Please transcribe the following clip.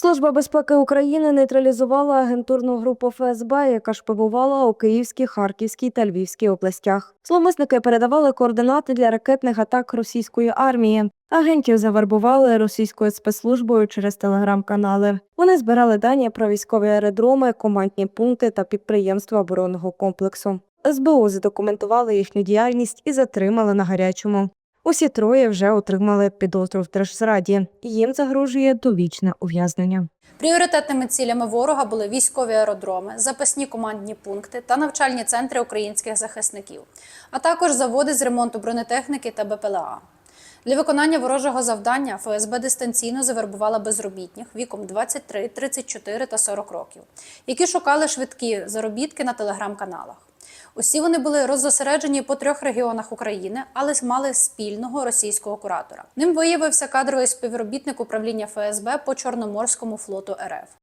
Служба безпеки України нейтралізувала агентурну групу ФСБ, яка шпигувала у Київській, Харківській та Львівській областях. Зловмисники передавали координати для ракетних атак російської армії. Агентів завербували російською спецслужбою через телеграм-канали. Вони збирали дані про військові аеродроми, командні пункти та підприємства оборонного комплексу. СБУ задокументували їхню діяльність і затримали на гарячому. Усі троє вже отримали підозру в держзраді. Їм загрожує довічне ув'язнення. Пріоритетними цілями ворога були військові аеродроми, запасні командні пункти та навчальні центри українських захисників, а також заводи з ремонту бронетехніки та БПЛА. Для виконання ворожого завдання ФСБ дистанційно завербувала безробітних віком 23, 34 та 40 років, які шукали швидкі заробітки на телеграм-каналах. Усі вони були роззосереджені по трьох регіонах України, але мали спільного російського куратора. Ним виявився кадровий співробітник управління ФСБ по Чорноморському флоту РФ.